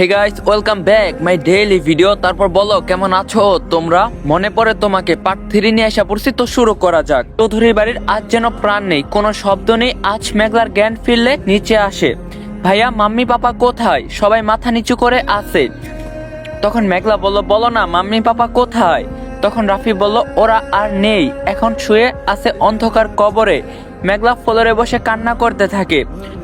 Hey guys welcome back my daily video তারপর বলো, কেমন আছো তোমরা? মনে পড়ে তোমাকে পার্ট থ্রি নিয়ে আসা পড়ছি তো শুরু করা যাক। চৌধুরীর বাড়ির আজ যেন প্রাণ নেই, কোনো শব্দ নেই, আজ মেঘলার জ্ঞান ফিরলে নিচে আসে। ভাইয়া, মাম্মি, পাপা কোথায়? সবাই মাথা নিচু করে আছে। তখন মেঘলা বলল, বলো না, মাম্মি, পাপা কোথায়? তখন রাফি বলল, ওরা আর নেই, এখন শুয়ে আছে অন্ধকার কবরে। মেঘলা ফ্লোরে বসে কান্না করতে থাকে।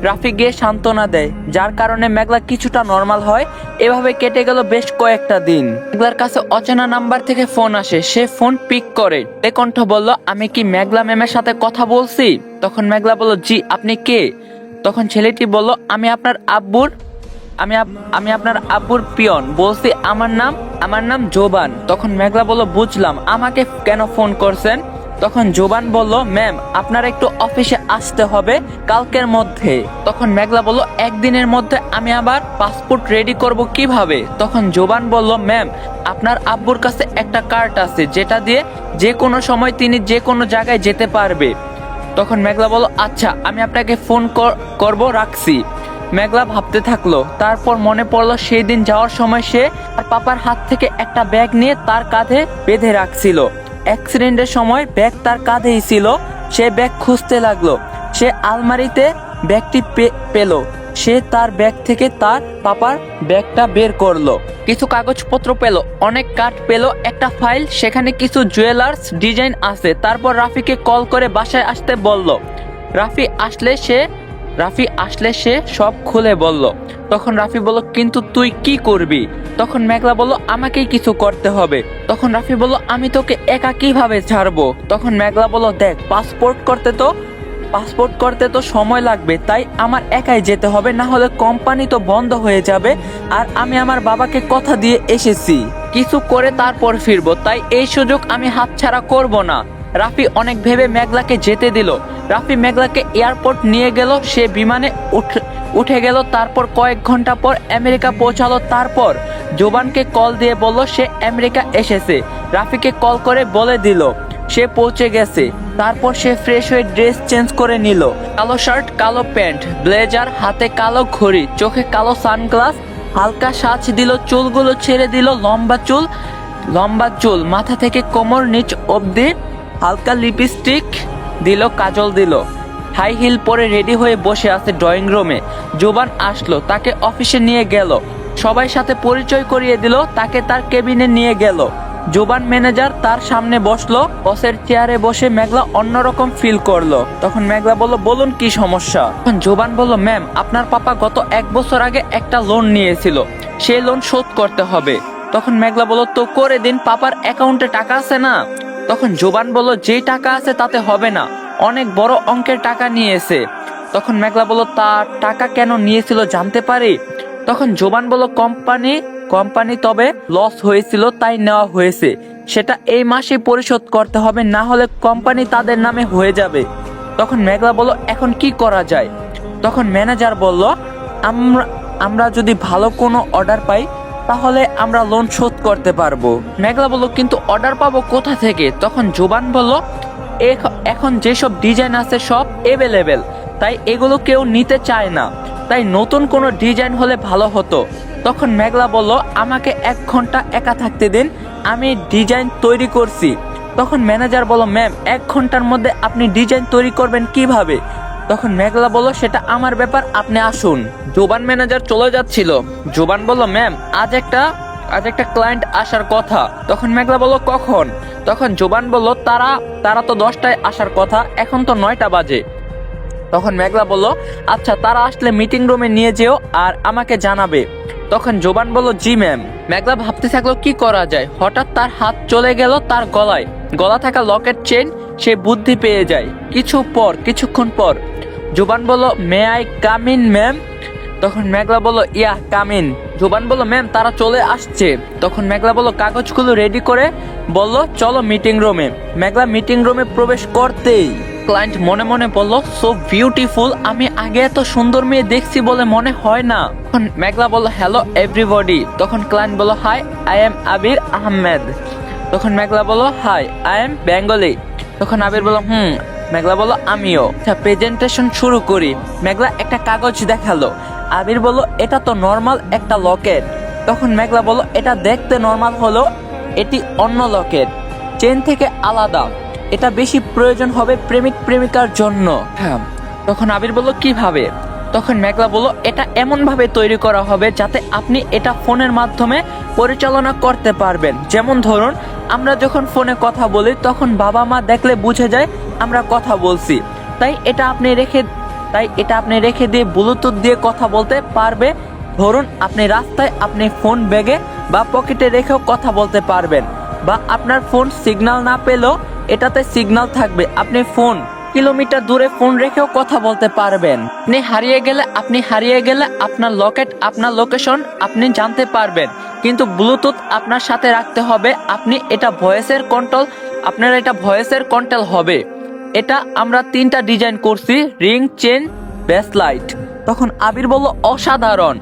রাফি গিয়ে সান্ত্বনা দেয়, যার কারণে মেঘলা কিছুটা নর্মাল হয়। এভাবে কেটে গেল বেশ কয়েকটা দিন। মেঘলার কাছে অচেনা নাম্বার থেকে ফোন আসে, সে ফোন পিক করে। এ কণ্ঠ বলল, আমি কি মেঘলা ম্যামের সাথে কথা বলছি? তখন মেঘলা বলল, জি, আপনি কে? তখন ছেলেটি বলল, আমি আপনার আব্বুর, আমি আমি আপনার আব্বুর পিয়ন। বলছি, আমার নাম আমার নাম জোবান। তখন মেঘলা বলল, বুঝলাম, আমাকে কেন ফোন করছেন? তখন জোবান বলল, ম্যাম, আপনার একটু অফিসে আসতে হবে কালকের মধ্যে। তখন মেঘলা বলল, একদিনের মধ্যে আমি আবার পাসপোর্ট রেডি করব কীভাবে? তখন জোবান বলল, ম্যাম, আপনার আব্বুর কাছে একটা কার্ড আছে, যেটা দিয়ে যে কোনো সময় তিনি যে কোনো জায়গায় যেতে পারবে। তখন মেঘলা বলল আচ্ছা আমি আপনাকে ফোন কর- করব, রাখছি। মেঘলা ভাবতে থাকল, তারপর মনে পড়ল সেই দিন যাওয়ার সময় সে তার পাপার হাত থেকে একটা ব্যাগ নিয়ে তার কাঁধে বেঁধে রাখছিল। অ্যাক্সিডেন্টের সময় ব্যাগ তার কাঁধেই ছিল। সে ব্যাগ খুঁজতে লাগল। সে আলমারিতে ব্যাগটি পেল। সে তার ব্যাগ থেকে তার পাপার ব্যাগটা বের করল। কিছু কাগজপত্র পেল, অনেক কাঠ পেল, একটা ফাইল, সেখানে কিছু জুয়েলার্স ডিজাইন আছে। তারপর রাফিকে কল করে বাসায় আসতে বলল। রাফি আসলে সে রাফি আসলে সে সব খুলে বলল। তখন রাফি বলল, কিন্তু তুই কি করবি? তখন মেঘলা বলল, আমাকেই কিছু করতে হবে। তখন রাফি বলল, আমি তোকে একা কীভাবে ছাড়বো? তখন মেঘলা বলল, দেখ, পাসপোর্ট করতে তো, পাসপোর্ট করতে তো সময় লাগবে, তাই আমার একাই যেতে হবে না হলে কোম্পানি তো বন্ধ হয়ে যাবে, আর আমি আমার বাবাকে কথা দিয়ে এসেছি। কিছু করে তারপর ফিরবো, তাই এই সুযোগ আমি হাতছাড়া করব না। রাফি অনেক ভেবে মেঘলাকে যেতে দিল। রাফি মেঘলাকে এয়ারপোর্ট নিয়ে গেল, সে বিমানে উঠ- উঠে গেল, তারপর কয়েক ঘণ্টা পর আমেরিকা পৌঁছালো, তারপর জোবানকে কল দিয়ে বলল, সে আমেরিকা এসেছে। রাফিকে কল করে বলে দিল, সে পৌঁছে গেছে। তারপর সে ফ্রেশ হয়ে ড্রেস চেঞ্জ করে নিল। কালো শার্ট, কালো প্যান্ট, ব্লেজার, হাতে কালো ঘড়ি, চোখে কালো সানগ্লাস, হালকা সাজ দিল, চুলগুলো ছেড়ে দিল লম্বা চুল লম্বা চুল, মাথা থেকে কোমর নিচ অবধি হালকা লিপস্টিক দিল, কাজল দিল। হাই হিল পরে রেডি হয়ে বসে আছে ড্রয়িং রুমে। জোবান আসলো, তাকে অফিসে নিয়ে গেল। সবাই সাথে পরিচয় করিয়ে দিল, তাকে তার কেবিনে নিয়ে গেল। জোবান ম্যানেজার তার সামনে বসল, বসের চেয়ারে বসে মেঘলা অন্যরকম ফিল করল। তখন মেঘলা বলল, বলুন কি সমস্যা? তখন জোবান বলল, ম্যাম, আপনার পাপা গত এক বছর আগে একটা লোন নিয়েছিল। সেই লোন শোধ করতে হবে। তখন মেঘলা বলল, তো করে দিন, পাপার অ্যাকাউন্টে টাকা আছে না? তখন জোবান বলল, যেই টাকা আছে তাতে হবে না। অনেক বড় অঙ্কের টাকা নিয়েছে। তখন মেঘলা বলল তা টাকা কেন নিয়েছিল জানতে পারি? তখন জোবান বলল, কোম্পানি কোম্পানি তবে লস হয়েছিল, তাই নেওয়া হয়েছে। সেটা এই মাসে পরিশোধ করতে হবে, না হলে কোম্পানি তাদের নামে হয়ে যাবে। তখন মেঘলা বলল, এখন কি করা যায়? তখন ম্যানেজার বলল, আমরা আমরা যদি ভালো কোনো অর্ডার পাই তাহলে আমরা লোন শোধ করতে পারব। মেঘলা বলল, কিন্তু অর্ডার পাবো কোথা থেকে? তখন জোবান বলল, "এখ- এখন যেসব ডিজাইন আছে সব এভেলেবেল তাই এগুলো কেউ নিতে চায় না। তাই নতুন কোনো ডিজাইন হলে ভালো হতো। তখন মেঘলা বলল, আমাকে এক ঘণ্টা একা থাকতে দিন, আমি ডিজাইন তৈরি করছি। তখন ম্যানেজার বলল ম্যাম এক ঘণ্টার মধ্যে আপনি ডিজাইন তৈরি করবেন কীভাবে? তখন মেঘলা বলল, সেটা আমার ব্যাপার, আপনি আসুন। জোবান ম্যানেজার চলে যাচ্ছিল। জোবান বলল, ম্যাম, আজ একটা আজ একটা ক্লায়েন্ট আসার কথা। তখন মেঘলা বলল, কখন? তখন জোবান বলল, তারা তারা তো দশটায় আসার কথা, এখন তো নয়টা বাজে। তখন মেঘলা বলল আচ্ছা তারা আসলে মিটিং রুমে নিয়ে যেও আর আমাকে জানাবে। তখন জোবান বলল, জি, ম্যাম। মেঘলা ভাবতে থাকল, কি করা যায়? হঠাৎ তার হাত চলে গেল তার গলায়। গলা থাকা লকেট চেন সে বুদ্ধি পেয়ে যায়। কিছু পর, কিছুক্ষণ পর জোবান বলল মে আই কামিন ম্যাম তখন মেঘলা বলল ইয়া কামিন জোবান বলল ম্যাম তারা চলে আসছে। তখন মেঘলা বলল, কাগজগুলো রেডি করে। বলল, চলো মিটিং রুমে মেঘলা মিটিং রুমে প্রবেশ করতেই ক্লায়েন্ট মনে মনে বলল সো বিউটিফুল আমি আগে এত সুন্দর মেয়ে দেখছি বলে মনে হয় না। তখন মেঘলা বলল হ্যালো এভরিবডি তখন ক্লায়েন্ট বলল hi I am Abir Ahmed তখন মেঘলা বলল হাই আই এম বেঙ্গলি তখন আবির বলল হুম মেঘলা বলল, আমিও। প্রেজেন্টেশন শুরু করি। মেঘলা একটা কাগজ দেখাল। আবির বলল, এটা তো নর্মাল একটা লকেট তখন মেঘলা বলল, এটা দেখতে নর্মাল হলো এটি অন্য লকেট চেন থেকে আলাদা। এটা বেশি প্রয়োজন হবে প্রেমিক প্রেমিকার জন্য। হ্যাঁ। তখন আবির বলল, কীভাবে? তখন মেঘলা বলল, এটা এমন ভাবে তৈরি করা হবে যাতে আপনি এটা ফোনের মাধ্যমে পরিচালনা করতে পারবেন। যেমন ধরুন আমরা যখন ফোনে কথা বলি, তখন বাবা মা দেখলে বুঝে যায় আমরা কথা বলছি। তাই এটা আপনি রেখে, তাই এটা আপনি রেখে দিয়ে ব্লুটুথ দিয়ে কথা বলতে পারবে। ধরুন আপনি রাস্তায় আপনি ফোন ব্যাগে বা পকেটে রেখেও কথা বলতে পারবেন। বা আপনার ফোন সিগন্যাল না পেলেও এটাতে সিগন্যাল থাকবে। আপনি ফোন কিলোমিটার দূরে ফোন রেখেও কথা বলতে পারবেন। আপনি হারিয়ে গেলে আপনি হারিয়ে গেলে আপনার লকেট, আপনার লোকেশন আপনি জানতে পারবেন। কিন্তু ব্লুটুথ আপনার সাথে রাখতে হবে। আপনি এটা ভয়েসের কন্ট্রোল আপনার এটা ভয়েসের কন্ট্রোল হবে। এটা আমরা তিনটা ডিজাইন করছি রিং চেন বেস লাইট তখন আবির বলল, অসাধারণ।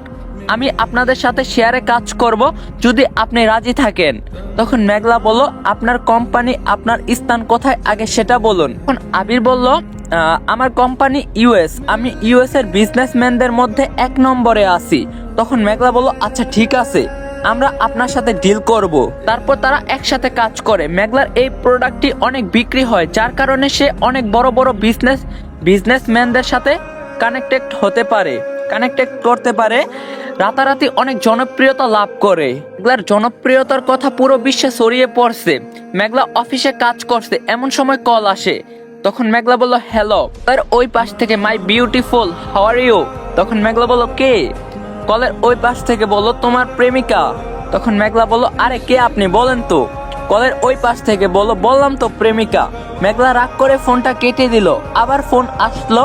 আমি আপনাদের সাথে শেয়ারে কাজ করব, যদি আপনি রাজি থাকেন। তখন মেঘলা বলল, আপনার কোম্পানি আপনার স্থান কোথায়? আগে সেটা বলুন। তখন আবির বলল আমার কোম্পানি ইউএস আমি ইউএস এর বিজনেসম্যানদের মধ্যে এক নম্বরে আছি। তখন মেঘলা বলল আচ্ছা ঠিক আছে, আমরা আপনার সাথে ডিল করব। তারপর তারা একসাথে কাজ করে। মেঘলার এই প্রোডাক্টটি অনেক বিক্রি হয়, যার কারণে সে অনেক বড় বড় বিজনেস বিজনেসম্যানদের সাথে কানেক্টেড হতে পারে। কানেক্টেড করতে পারে, রাতারাতি অনেক জনপ্রিয়তা লাভ করে। মেঘলার জনপ্রিয়তার কথা পুরো বিশ্বে ছড়িয়ে পড়ছে। মেঘলা অফিসে কাজ করছে, এমন সময় কল আসে। তখন মেঘলা বলল হ্যালো তার ওই পাশ থেকে মাই বিউটিফুল হাওয়ার ইউ তখন মেঘলা বলল, কে? কলের ওই পাশ থেকে বলল, তোমার প্রেমিকা। তখন মেঘলা বলল, আরে, কে আপনি? বলেন তো। কলের ওই পাশ থেকে বলল, বললাম তো প্রেমিকা। মেঘলা রাগ করে ফোনটা কেটে দিল। আবার ফোন আসলো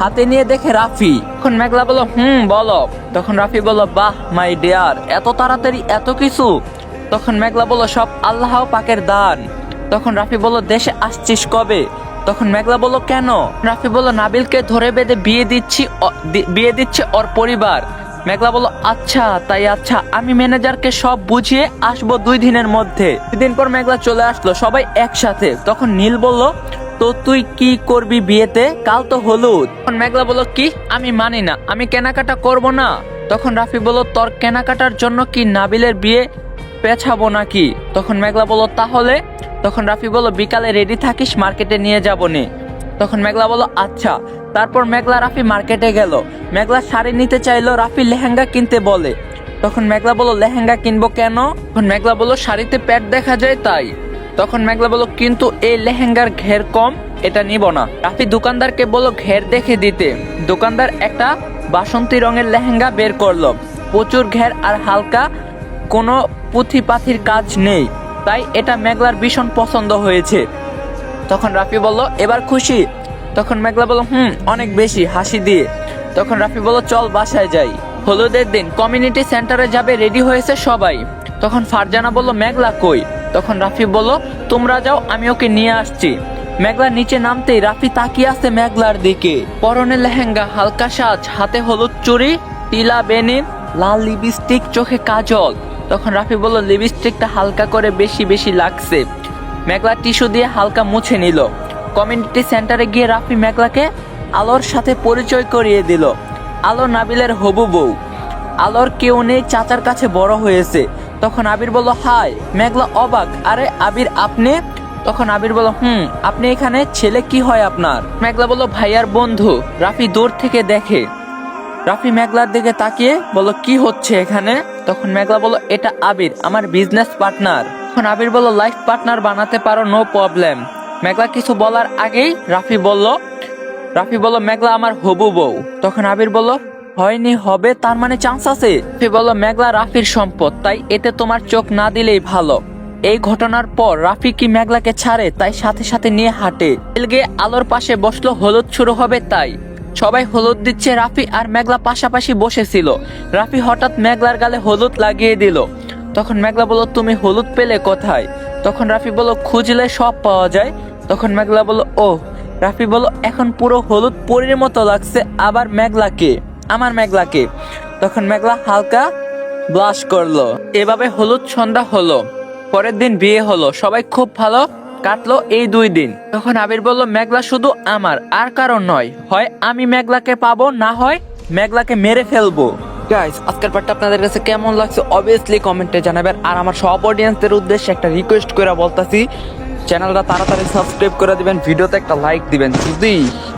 হাতে নিয়ে দেখে রাফি। তখন মেঘলা বলল, হুম, বলো। তখন রাফি বলল, বাহ, মাই ডিয়ার, এত তাড়াতাড়ি এত কিছু? তখন মেঘলা বলল, সব আল্লাহ পাকের দান। তখন রাফি বলল, দেশে আসছিস কবে? তখন মেঘলা বলল, কেন? রাফি বলল, নাবিলকে ধরে বেঁধে বিয়ে দিচ্ছি বিয়ে দিচ্ছে ওর পরিবার। মেঘলা বলল আচ্ছা তাই আচ্ছা আমি ম্যানেজারকে সব বুঝিয়ে আসব দুই দিনের মধ্যে। দুই দিন পর মেঘলা চলে আসলো, সবাই একসাথে। তখন নীল বলল তো তুই কি করবি বিয়েতে? কাল তো হলুদ। তখন মেঘলা বলল, কি? আমি মানি না। আমি কেনাকাটা করব না। তখন রাফি বলল, তোর কেনাকাটার জন্য কি নাবিলের বিয়ে পেছাবো নাকি? তখন মেঘলা বলল, তাহলে? তখন রাফি বলল, বিকালে রেডি থাকিস, মার্কেটে নিয়ে যাব নে। তখন মেঘলা বলল আচ্ছা। তারপর মেঘলা রাফি মার্কেটে গেল। মেঘলা শাড়ি নিতে চাইলো, রাফি লেহেঙ্গা কিনতে বলে। তখন মেঘলা বলল, লেহেঙ্গা কিনবো কেন? তখন মেঘলা বলল, শাড়িতে প্যাট দেখা যায় তাই। তখন মেঘলা বলল, কিন্তু এই লেহেঙ্গার ঘের কম, এটা নিব না। রাফি দোকানদারকে বলল, ঘের দেখে দিতে। দোকানদার একটা বাসন্তী রঙের লেহেঙ্গা বের করল। প্রচুর ঘের আর হালকা কোনো পুঁথি পাথির কাজ নেই, তাই এটা মেঘলার ভীষণ পছন্দ হয়েছে। তখন রাফি বলল, এবার খুশি? তখন মেঘলা বলল, হুম, অনেক বেশি, হাসি দিয়ে। তখন রাফি বলল, চল বাসায় যাই। হলুদের দিন, কমিউনিটি সেন্টারে যাবে, রেডি হয়েছে সবাই। তখন ফারজানা বলল, মেঘলা কই? তখন রাফি বলল, তোমরা যাও, আমি ওকে নিয়ে আসছি। মেঘলা নিচে নামতেই রাফি তাকিয়ে আছে মেঘলার দিকে। পরনে লেহেঙ্গা, হালকা সাজ, হাতে হলুদ চুড়ি টিলা বেনি, লাল লিপস্টিক, চোখে কাজল। তখন রাফি বলল, লিপস্টিকটা হালকা করে বেশি বেশি লাগছে। মেঘলা টিস্যু দিয়ে হালকা মুছে নিল। কমিউনিটি সেন্টারে গিয়ে রাফি মেঘলাকে আলোর সাথে পরিচয় করিয়ে দিল। আলো নাবিলের হবু বউ। আলোর কেউ নেই, চাচার কাছে বড় হয়েছে। তখন আবির বলল হাই মেঘলা অবাক। আরে আবির, আপনি? তখন আবির বলল, হুম, আপনি এখানে, ছেলে কি হয় আপনার? মেঘলা বলল ভাইয়ার বন্ধু, রাফি দূর থেকে দেখে। রাফি মেঘলার দিকে তাকিয়ে বলল, কি হচ্ছে এখানে? তখন মেঘলা বলল, এটা আবির, আমার বিজনেস পার্টনার তখন আবির বলল লাইফ পার্টনার বানাতে পারো নো প্রবলেম মেঘলা কিছু বলার আগেই রাফি বলল রাফি বলল, মেঘলা আমার হবু বউ। তখন আবির বলল হয়নি, হবে, তার মানে চান্স আছে। সে বলল মেঘলা রাফির সম্পদ, তাই এতে তোমার চোখ না দিলেই ভালো। এই ঘটনার পর রাফি কি মেঘলাকে ছাড়ে, তাই সাথে সাথে নিয়ে হাঁটে। এলগে আলোর পাশে বসল, হলুদ শুরু হবে তাই। সবাই হলুদ দিচ্ছে, রাফি আর মেঘলা পাশাপাশি বসেছিল। রাফি হঠাৎ মেঘলার গালে হলুদ লাগিয়ে দিল। তখন মেঘলা বলল, তুমি হলুদ পেলে কোথায়? তখন রাফি বলল, খুঁজলে সব পাওয়া যায়। তখন মেঘলা বলল ও রাফি বলল, এখন পুরো হলুদ পরির মতো লাগছে, আবার মেঘলাকে। আমার মেঘলাকে। তখন মেঘলা হালকা ব্লাশ করল। এভাবে হলুদ সন্ধ্যা হলো, পরের দিন বিয়ে হলো, সবাই খুব ভালো কাটলো এই দুই দিন। তখন আবির বলল, মেঘলা শুধু আমার, আর কারণ নয়। হয় আমি মেঘলাকে পাবো, না হয় মেঘলাকে মেরে ফেলব। গাইস আজকের পার্টটা আপনাদের কাছে কেমন লাগছে অবভিয়াসলি কমেন্টে জানাবেন। আর আমার সব অডিয়েন্সদের উদ্দেশ্যে একটা রিকোয়েস্ট করে বলতাছি, চ্যানেলটা তাড়াতাড়ি সাবস্ক্রাইব করে দিবেন, ভিডিওতে একটা লাইক দিবেন যদি